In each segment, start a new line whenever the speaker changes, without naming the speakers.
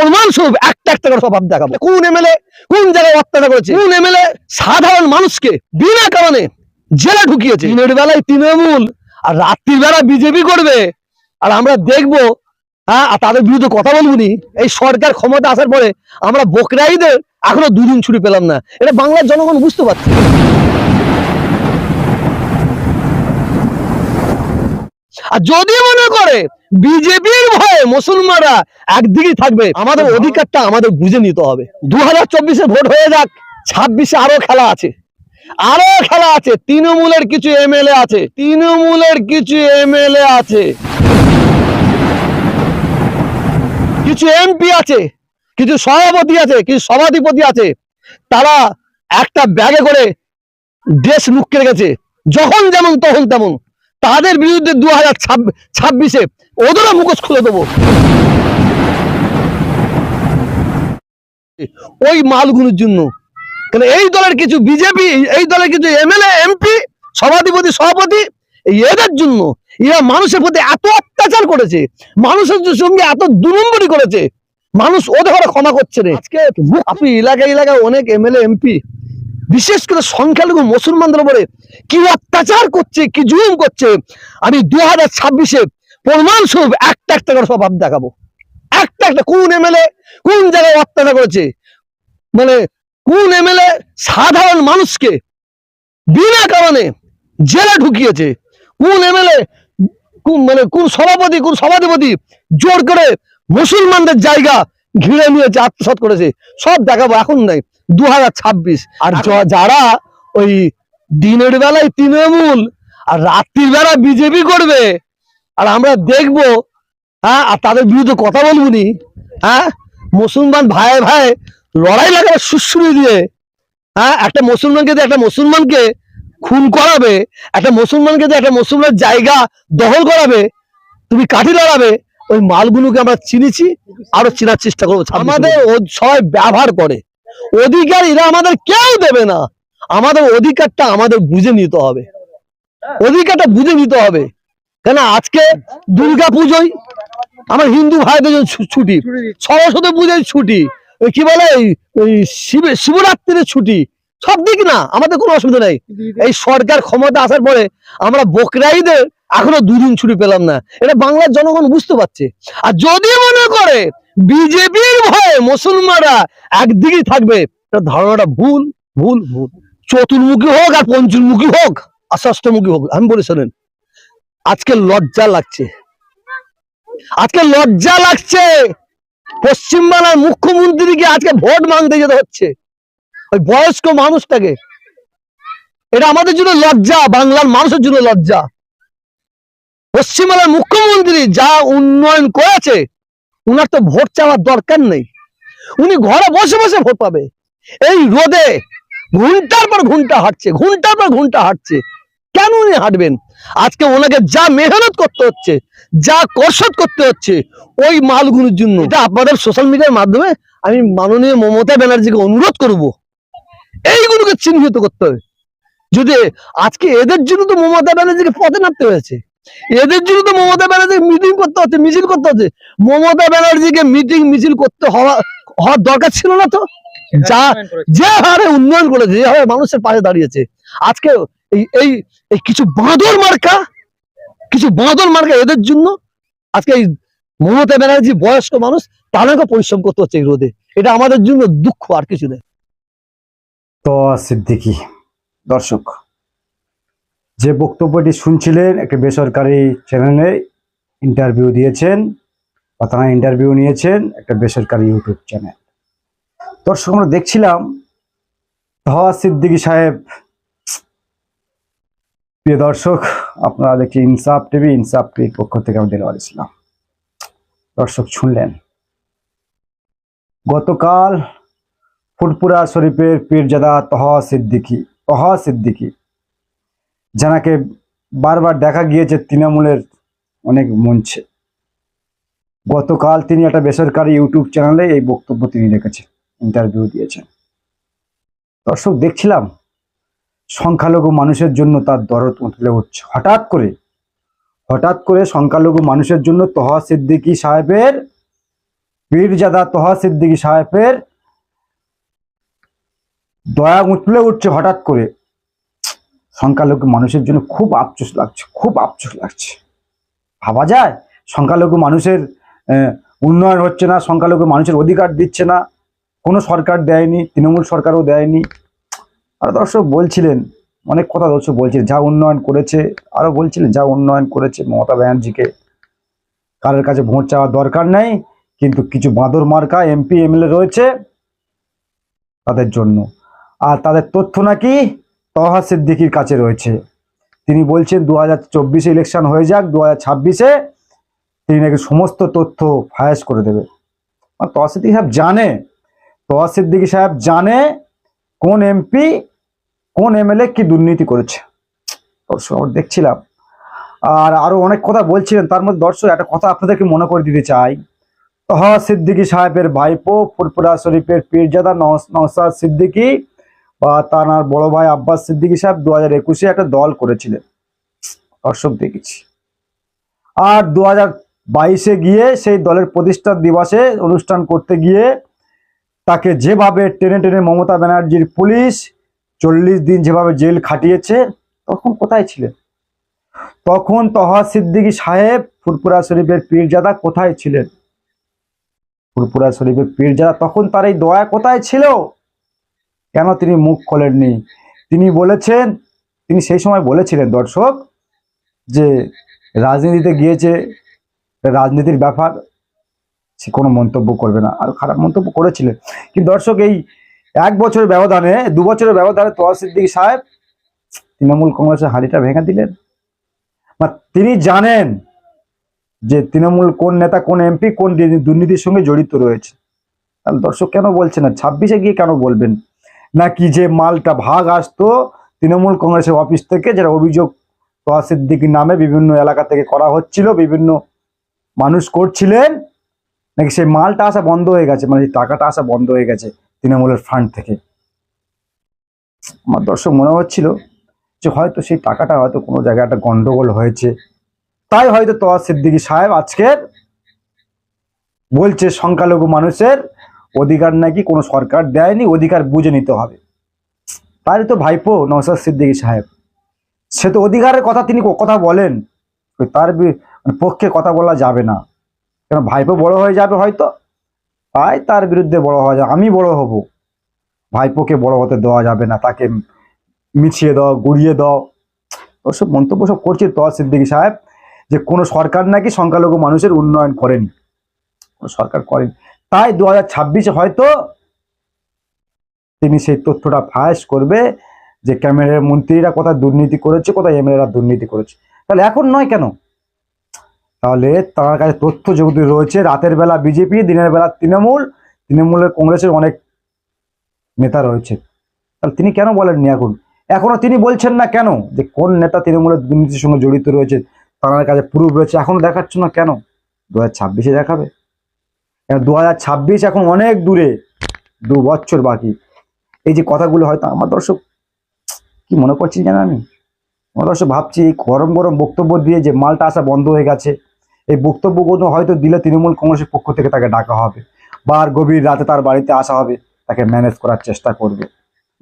প্রমাণ স্বরূপ একটা একটা করে সব দেখাবো। কোন এমএলএ কোন জায়গায় অত্যাচার করেছে? কোন এমএলএ সাধারণ মানুষকে বিনা কারণে জেলে ঢুকিয়েছে? দিনের বেলায় তৃণমূল আর রাত্রির বেলা বিজেপি করবে। আর আমরা দেখব হ্যাঁ আর তাদের বিরুদ্ধে কথা বলব নি। এই সরকার ক্ষমতা আসার পরে আমরা বকরাইদের এখনও দুদিন ছুটি পেলাম না। এটা বাংলার জনগণ বুঝতে পারছে। আর যদি মনে করে বিজেপির ভয়ে মুসলমানরা একদিকেই থাকবে। আমাদের অধিকারটা আমাদের বুঝে নিতে হবে। দু হাজার চব্বিশে ভোট হয়ে যাক ছাব্বিশে আরও খেলা আছে। আরও খেলা আছে। তৃণমূলের কিছু এমএলএ আছে। তৃণমূলের কিছু এমএলএ আছে। কিছু এমপি আছে কিছু সভাপতি আছে কিছু সভাধিপতি আছে। তারা একটা ব্যাগে করে দেশ লুকিয়ে রেখেছে। যখন যেমন তখন তেমন। তাদের বিরুদ্ধে দু হাজার ছাব্বিশে ওদেরও মুখোশ খুলে দেবো। ওই মালগুলোর জন্য। কেন এই দলের কিছু বিজেপি এই দলের কিছু এমএলএ এমপি সভাধিপতি, সভাপতি এদের জন্য এরা মানুষের প্রতি এত অত্যাচার করেছে, মানুষের সঙ্গে এত দু নম্বরই করেছে, মানুষ ওদের ক্ষমা করছে আজকে আপনি এলাকায় এলাকায় অনেক এমএলএ এমপি বিশেষ করে সংখ্যালঘু মুসলমানদের উপরে কি অত্যাচার করছে, কি জুলুম করছে, আমি দু হাজার ছাব্বিশে প্রমাণ স্বরূপ একটা একটা করে সব দেখাবো। একটা একটা কোন এমএলএ কোন জায়গায় অত্যাচার করেছে? মানে কোন এমএলএ সাধারণ মানুষকে বিনা কারণে জেলে ঢুকিয়েছে? কোন এমএলএ মানে কোন সভাপতি কোন সভাধিপতি জোর করে মুসলমানদের জায়গা ঘিরে নিয়েছে আত্মসাৎ করেছে? সব দেখাবো এখন নাই দু হাজার ছাব্বিশ। আর যারা ওই দিনের বেলায় তৃণমূল আর রাত্রির বেলা বিজেপি করবে আর আমরা দেখব হ্যাঁ আর তাদের বিরুদ্ধে কথা বলব নি হ্যাঁ মুসলমান ভাই ভাই লড়াই লাগাবে সুশ্রী দিয়ে হ্যাঁ একটা মুসলমানকে দিয়ে একটা মুসলমানকে খুন করাবে, একটা মুসলমানকে দিয়ে একটা মুসলমানের জায়গা দখল করাবে, তুমি কাঠি লড়াবে, ওই মালগুলোকে আমরা চিনেছি, আরও চেনার চেষ্টা করব আমাদের সবাই ব্যবহার করে। অধিকার এরা আমাদের কেউ দেবে না। আমাদের অধিকারটা আমাদের বুঝে নিতে হবে। অধিকারটা বুঝে নিতে হবে। কেন আজকে দুর্গা পুজোয় আমার হিন্দু ভাইদের জন্য ছুটি। সরস্বতী পুজোয় ছুটি। ওই কি বলে ওই শিব- শিবরাত্রির ছুটি। সব দিক না, আমাদের কোনো অসুবিধা নেই। এই সরকার ক্ষমতা আসার পরে আমরা বকরাইদের এখনও দুদিন ছুটি পেলাম না। এটা বাংলার জনগণ বুঝতে পারছে। আর যদি মনে করে বিজেপির ভয়ে মুসলমানরা একদিকেই থাকবে এটা ধারণাটা ভুল ভুল ভুল। চতুর্মুখী হোক আর পঞ্চমুখী হোক, আর ষষ্ঠমুখী হোক, আমি বলে শোনেন। আজকে লজ্জা লাগছে। আজকে লজ্জা লাগছে। পশ্চিমবাংলার মুখ্যমন্ত্রীকে আজকে ভোট মাংতে যেতে হচ্ছে। ওই বয়স্ক মানুষটাকে। এটা আমাদের জন্য লজ্জা, বাংলার মানুষের জন্য লজ্জা। পশ্চিমবাংলার মুখ্যমন্ত্রী যা উন্নয়ন করেছে, উনার তো ভোট চাওয়ার দরকার নেই। উনি ঘরে বসে বসে ভোট পাবে। এই রোদে ঘণ্টার পর ঘণ্টা হাঁটছে ঘণ্টার পর ঘণ্টা হাঁটছে। কেন উনি হাঁটবেন? আজকে ওনাকে যা মেহনত করতে হচ্ছে যা কসরত করতে হচ্ছে ওই মালগুলোর জন্য। এটা আপনাদের সোশ্যাল মিডিয়ার মাধ্যমে আমি মাননীয় মমতা ব্যানার্জিকে অনুরোধ করব। এইগুলোকে চিহ্নিত করতে হবে। যদি আজকে এদের জন্য তো মমতা ব্যানার্জিকে পথে নামতে হয়েছে এদের জন্য তো মমতা ব্যানার্জিকে মিটিং করতে হচ্ছে মিছিল করতে হচ্ছে মমতা ব্যানার্জিকে মিটিং মিছিল করতে হওয়া হওয়ার দরকার ছিল না তো? যা যে হারে উন্নয়ন করেছে যে হারে মানুষের পাশে দাঁড়িয়েছে। আজকে এই এই এই কিছু বাঁদর মার্কা, কিছু বাঁদর মার্কা এদের জন্য আজকে এই মমতা ব্যানার্জি বয়স্ক মানুষ তাদেরকে পরিশ্রম করতে হচ্ছে এই রোদে। এটা আমাদের জন্য দুঃখ, আর কিছু নেই।
তো সিদ্দিকি, দর্শক, যে বক্তব্যটি শুনছিলেন, একটি বেসরকারি চ্যানেলে ইন্টারভিউ দিয়েছেন, বা তারা ইন্টারভিউ নিয়েছেন একটা বেসরকারি ইউটিউব চ্যানেল দর্শক, আমরা দেখছিলাম, ধোয়া সিদ্দিকি সাহেব প্রিয় দর্শক, আপনারা দেখছি ইনসাফ টিভি, ইনসাফ টিভির পক্ষ থেকে আমি দেওয়ার ইসলাম। দর্শক শুনলেন, গতকাল ফুটপুরা শরীফের পীরজাদা তহা সিদ্দিকি তহা সিদ্দিকি, যানাকে বারবার দেখা গিয়েছে তৃণমূলের অনেক মঞ্চে। গতকাল তিনি একটা বেসরকারি ইউটিউব চ্যানেলে এই বক্তব্য তিনি রেখেছেন, ইন্টারভিউ দিয়েছেন। দর্শক দেখছিলাম সংখ্যালঘু মানুষের জন্য তার দরদ উঠলে উঠছে হঠাৎ করে হঠাৎ করে সংখ্যালঘু মানুষের জন্য তহা সিদ্দিকি সাহেবের, পীরজাদা তহা সিদ্দিকী সাহেবের দয়া উঠলে উঠছে হঠাৎ করে। সংখ্যালঘু মানুষের জন্য খুব আফসোস লাগছে, খুব আফসোস লাগছে। ভাবা যায়? সংখ্যালঘু মানুষের উন্নয়ন হচ্ছে না, সংখ্যালঘু মানুষের অধিকার দিচ্ছে না। কোনো সরকার দেয়নি, তৃণমূল সরকারও দেয়নি। আর দর্শক বলছিলেন, অনেক কথা দর্শক বলছিলেন, যা উন্নয়ন করেছে আরও বলছিলেন যা উন্নয়ন করেছে মমতা ব্যানার্জিকে। কারোর কাছে ভোট চাওয়ার দরকার নেই, কিন্তু কিছু বাঁদর মার্কা, এমপি, এমএলএ রয়েছে তাদের জন্য। আর তাদের তথ্য নাকি তহা সিদ্দিকির কাছে রয়েছে। তিনি বলছেন দু হাজার ইলেকশন হয়ে যাক দু হাজার তিনি নাকি সমস্ত তথ্য ফায়াস করে দেবে। তহা সিদ্দিকি সাহেব জানে তহা সিদ্দিকি সাহেব জানে কোন এমপি কোন এমএলএ কি দুর্নীতি করেছে? দর্শক, আমরা দেখছিলাম। আর আরও অনেক কথা বলছিলেন, তার মধ্যে দর্শক একটা কথা আপনাদেরকে মনে করে দিতে চাই। তহা সিদ্দিকী সাহেবের ভাইপো ফুরপুরা শরীফের পীরজাদা নওস- নওসাদ সিদ্দিকী বা তার বড় ভাই আব্বাস সিদ্দিকী সাহেব দু হাজার একুশে একটা দল করেছিলেন। দর্শক, দেখেছি। আর দু হাজার বাইশে গিয়ে সেই দলের প্রতিষ্ঠা দিবসে অনুষ্ঠান করতে গিয়ে তাকে যেভাবে টেনে টেনে মমতা ব্যানার্জির পুলিশ চল্লিশ দিন যেভাবে জেল খাটিয়েছে, তখন কোথায় ছিলেন তখন তহা সিদ্দিকী সাহেব ফুরপুরা শরীফের পীরজাদা কোথায় ছিলেন? ফুরপুরা শরীফের পীরজাদা তখন তার এই দয়া কোথায় ছিল? কেন তিনি মুখ খোলেননি? তিনি বলেছেন, তিনি সেই সময় বলেছিলেন, দর্শক, যে রাজনীতিতে গিয়েছে, রাজনীতির ব্যাপার, সে কোনো মন্তব্য করবে না। আর খারাপ মন্তব্য করেছিলেন। কিন্তু দর্শক, এই এক বছরের ব্যবধানে, দু বছরের ব্যবধানে তোয়া সিদ্দিকী সাহেব তৃণমূল কংগ্রেসের হাড়িটা ভেঙে দিলেন। তিনি জানেন যে তৃণমূল কোন নেতা, কোন এমপি, কোন দুর্নীতির সঙ্গে জড়িত রয়েছে। তাহলে দর্শক কেন বলছে না? ছাব্বিশে গিয়ে কেন বলবেন? নাকি যে মালটা ভাগ আসতো তৃণমূল কংগ্রেসের অফিস থেকে, যেটা অভিযোগ তোয়া সিদ্দিকির নামে বিভিন্ন এলাকা থেকে করা হচ্ছিল, বিভিন্ন মানুষ করছিলেন, নাকি সেই মালটা আসা বন্ধ হয়ে গেছে? মানে টাকাটা আসা বন্ধ হয়ে গেছে। তৃণমূলের ফান্ড থেকে। আমার দর্শক মনে হচ্ছিল যে হয়তো সেই টাকাটা হয়তো কোনো জায়গায় একটা গন্ডগোল হয়েছে। তাই হয়তো তোয়া সিদ্দিকী সাহেব আজকের বলছে, সংখ্যালঘু মানুষের অধিকার নাকি কোনো সরকার দেয়নি, অধিকার বুঝে নিতে হবে। তাই তো ভাইপো নওসাদ সিদ্দিকী সাহেব। সে তো অধিকারের কথা তিনি কথা বলেন। তার মানে পক্ষে কথা বলা যাবে না। কেন ভাইপো বড় হয়ে যাবে হয়তো? তাই তার বিরুদ্ধে বড় হওয়া যায়, আমি বড় হব। ভাইপোকে বড় হতে দেওয়া যাবে না, তাকে মিছিয়ে দাও, গুড়িয়ে দাও। ওসব মন্তব্য সব করছে তো সিদ্দিকী সাহেব, যে কোনো সরকার নাকি সংখ্যালঘু মানুষের উন্নয়ন করেনি। সরকার করেন। তাই দু হাজার ছাব্বিশে হয়তো তিনি সেই তথ্যটা ফাঁস করবে যে ক্যামেরার মন্ত্রীরা কোথায় দুর্নীতি করেছে, কোথায় এমএলএরা দুর্নীতি করেছে। তাহলে এখন নয় কেন? তাহলে তার কাছে তথ্য যেহেতু রয়েছে, রাতের বেলা বিজেপি, দিনের বেলা তৃণমূল, তৃণমূলের কংগ্রেসের অনেক নেতা রয়েছে। তাহলে তিনি কেন বলেননি এখন? এখনও তিনি বলছেন না কেন যে কোন নেতা তৃণমূলের দুর্নীতির সঙ্গে জড়িত রয়েছে, তার কাছে প্রুফ রয়েছে, এখনও দেখাচ্ছ না কেন? দু হাজার ছাব্বিশে দেখাবে। দু হাজার ছাব্বিশ এখন অনেক দূরে, দু বছর বাকি। এই যে কথাগুলো হয়তো আমার দর্শক কি মনে করছেন জানেন? আমি আমার দর্শক ভাবছি গরম গরম বক্তব্য দিয়ে যে মালটা আসা বন্ধ হয়ে গেছে এই বক্তব্যগুলো হয়তো দিলে তৃণমূল কংগ্রেসের পক্ষ থেকে তাকে ডাকা হবে বা আর গভীর রাতে তার বাড়িতে আসা হবে, তাকে ম্যানেজ করার চেষ্টা করবে।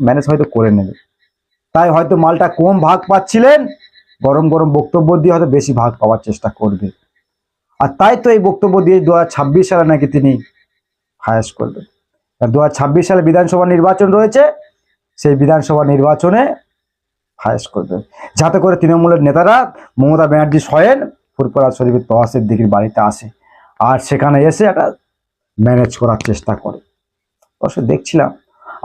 ম্যানেজ হয়তো করে নেবে। তাই হয়তো মালটা কম ভাগ পাচ্ছিলেন, গরম গরম বক্তব্য দিয়ে হয়তো বেশি ভাগ পাওয়ার চেষ্টা করবে। আর তাই তো এই বক্তব্য দিয়ে দু সালে নাকি তিনি ফায়াস করবেন। আর দু সালে বিধানসভা নির্বাচন রয়েছে, সেই বিধানসভা নির্বাচনে ফায়াস করবেন। যাতে করে তৃণমূলের নেতারা মমতা ব্যানার্জি স্বয়ং ফুরপুরা শরীফের তহাসের দিকের বাড়িতে আসে আর সেখানে এসে একটা ম্যানেজ করার চেষ্টা করে। অবশ্য দেখছিলাম।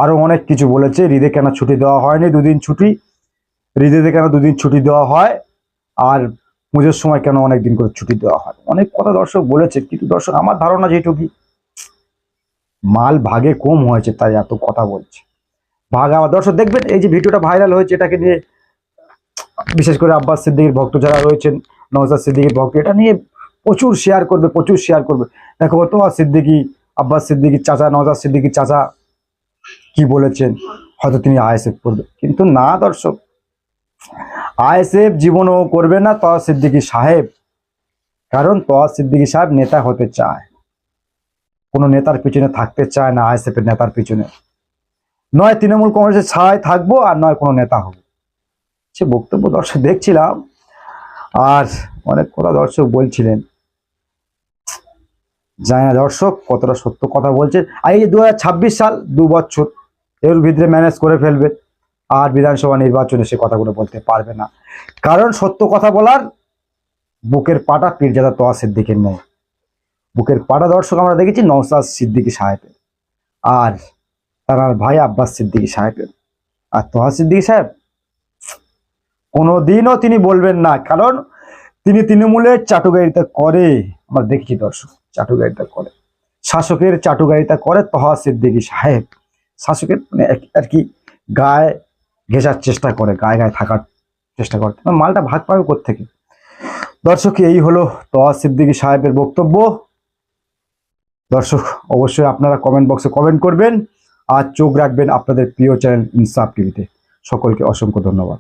আরও অনেক কিছু বলেছে, হৃদে কেন ছুটি দেওয়া হয়নি, দুদিন ছুটি। হৃদয়তে কেন দুদিন ছুটি দেওয়া হয়? আর পুজোর সময় কেন অনেক দিন করে ছুটি দেওয়া হয়? অনেক কথা দর্শক বলেছে, কিন্তু দর্শক আমার ধারণা যেটুকু মাল ভাগে কম হয়েছে, তাই এত কথা বলছে। ভাগ আবার দর্শক দেখবেন, এই যে ভিডিওটা ভাইরাল হয়েছে, এটাকে নিয়ে বিশেষ করে আব্বাস সিদ্দিকির ভক্ত যারা রয়েছেন নওজাদ সিদ্দিকির ভক্ত, এটা নিয়ে প্রচুর শেয়ার করবে, প্রচুর শেয়ার করবে। দেখো তো সিদ্দিকি, আব্বাস সিদ্দিকির চাচা নওজাদ সিদ্দিকির চাচা কি বলেছেন? হয়তো তিনি আইএসএফ করবে। কিন্তু না, দর্শক, আইএসএফ জীবনও করবে না তহা সিদ্দিকী সাহেব। কারণ তহা সিদ্দিকী সাহেব নেতা হতে চায়। কোনো নেতার পিছনে থাকতে চায় না আইএসএফ এর নেতার পিছনে। নয় তৃণমূল কংগ্রেসের ছায় থাকব আর নয় কোনো নেতা হব। সে বক্তব্য দর্শক, দেখছিলাম। আর অনেক কথা দর্শক বলছিলেন। জানি না দর্শক কতটা সত্য কথা বলছে। আর এই যে দু হাজার ছাব্বিশ সাল দু বছর, এর ভিতরে ম্যানেজ করে ফেলবে। আর বিধানসভা নির্বাচনে সে কথাগুলো বলতে পারবে না। কারণ সত্য কথা বলার বুকের পাটা পীরজাদা তোয়া সিদ্দিকের নেই। বুকের পাটা দর্শক আমরা দেখেছি নওসাদ সিদ্দিকী সাহেবের। আর তার ভাই আব্বাস সিদ্দিকী সাহেবের। আর তোহা সিদ্দিকী সাহেব কোনোদিনও তিনি বলবেন না, কারণ তিনি তৃণমূলের চাটুকারিতা করে। আমরা দেখছি দর্শক, চাটুকারিতা করে। শাসকের চাটুকারিতা করে তহা সিদ্দিকী সাহেব। শাসকের মানে আর কি গায়ে ঘেঁষার চেষ্টা করে, গায়ে গায়ে থাকার চেষ্টা করে। মালটা ভাগ পাবে থেকে দর্শক, এই হলো তহা সিদ্দিকী সাহেবের বক্তব্য। দর্শক, অবশ্যই আপনারা কমেন্ট বক্সে কমেন্ট করবেন। আর চোখ রাখবেন আপনাদের প্রিয় চ্যানেল ইনসাফ টিভিতে। সকলকে অসংখ্য ধন্যবাদ।